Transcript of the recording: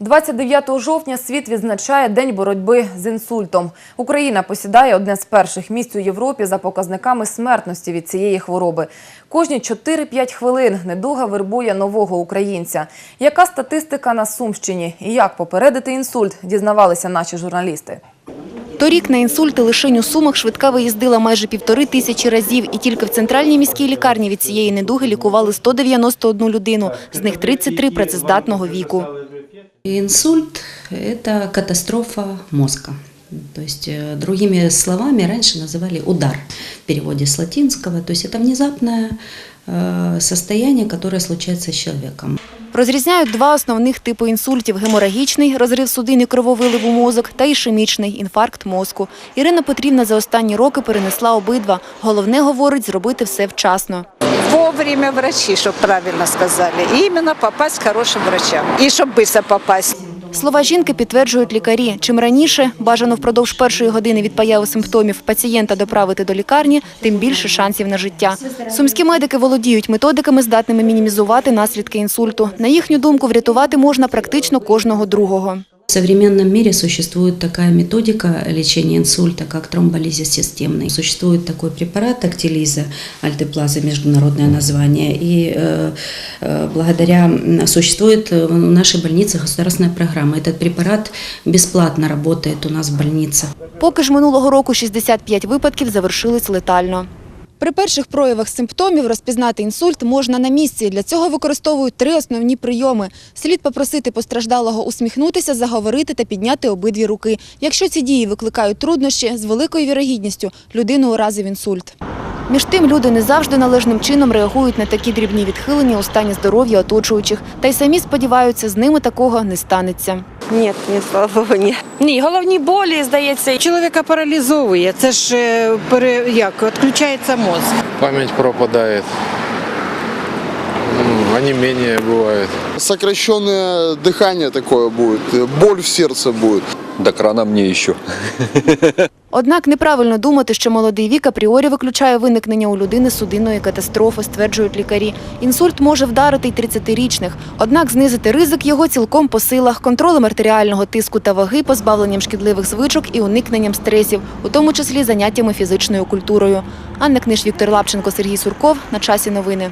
29 жовтня світ відзначає День боротьби з інсультом. Україна посідає одне з перших місць у Європі за показниками смертності від цієї хвороби. Кожні 4-5 хвилин недуга вербує нового українця. Яка статистика на Сумщині і як попередити інсульт, дізнавалися наші журналісти. Торік на інсульти лишень у Сумах швидка виїздила майже півтори тисячі разів. І тільки в центральній міській лікарні від цієї недуги лікували 191 людину, з них 33 працездатного віку. Инсульт – это катастрофа мозга. То есть, э, другими словами, раньше называли удар в переводе с латинского. То есть это внезапное э, состояние, которое случается с человеком. Розрізняють два основних типи інсультів – геморагічний – розрив судин і крововилив у мозок та ішемічний – інфаркт мозку. Ірина Петрівна за останні роки перенесла обидва. Головне, говорить, зробити все вчасно. Вовремя врачи, чтобы правильно сказали. И именно попасть к хорошим врачам. И чтобы быстро попасть. Слова жінки підтверджують лікарі. Чим раніше, бажано впродовж першої години від появи симптомів пацієнта доправити до лікарні, тим більше шансів на життя. Сумські медики володіють методиками, здатними мінімізувати наслідки інсульту. На їхню думку, врятувати можна практично кожного другого. В современном мире существует такая методика лечения инсульта, как тромболизис системный. Существует такой препарат актилиза, альтеплаза, международное название. И э, э, благодаря м, существует э, в нашей больнице государственная программа. Этот препарат бесплатно работает у нас в больнице. Поки ж минулого року 65 випадків завершились летально. При перших проявах симптомів розпізнати інсульт можна на місці. Для цього використовують три основні прийоми. Слід попросити постраждалого усміхнутися, заговорити та підняти обидві руки. Якщо ці дії викликають труднощі, з великою вірогідністю людину уразив інсульт. Між тим, люди не завжди належним чином реагують на такі дрібні відхилення у стані здоров'я оточуючих. Та й самі сподіваються, з ними такого не станеться. Ні, ні, слава Богу, ні. Ні, головні болі, здається, Чоловіка паралізовує, це ж е, пере, як, відключається мозк. память пропадает, М, онемение бывает. Сокращенное дыхание такое будет, э, боль в сердце будет. До крана мне еще. Однак неправильно думати, що молодий вік апріорі виключає виникнення у людини судинної катастрофи, стверджують лікарі. Інсульт може вдарити й 30-річних. Однак знизити ризик його цілком по силах контролем артеріального тиску та ваги, позбавленням шкідливих звичок і уникненням стресів, у тому числі заняттями фізичною культурою. Анна Книж, Віктор Лапченко, Сергій Сурков. На часі новини.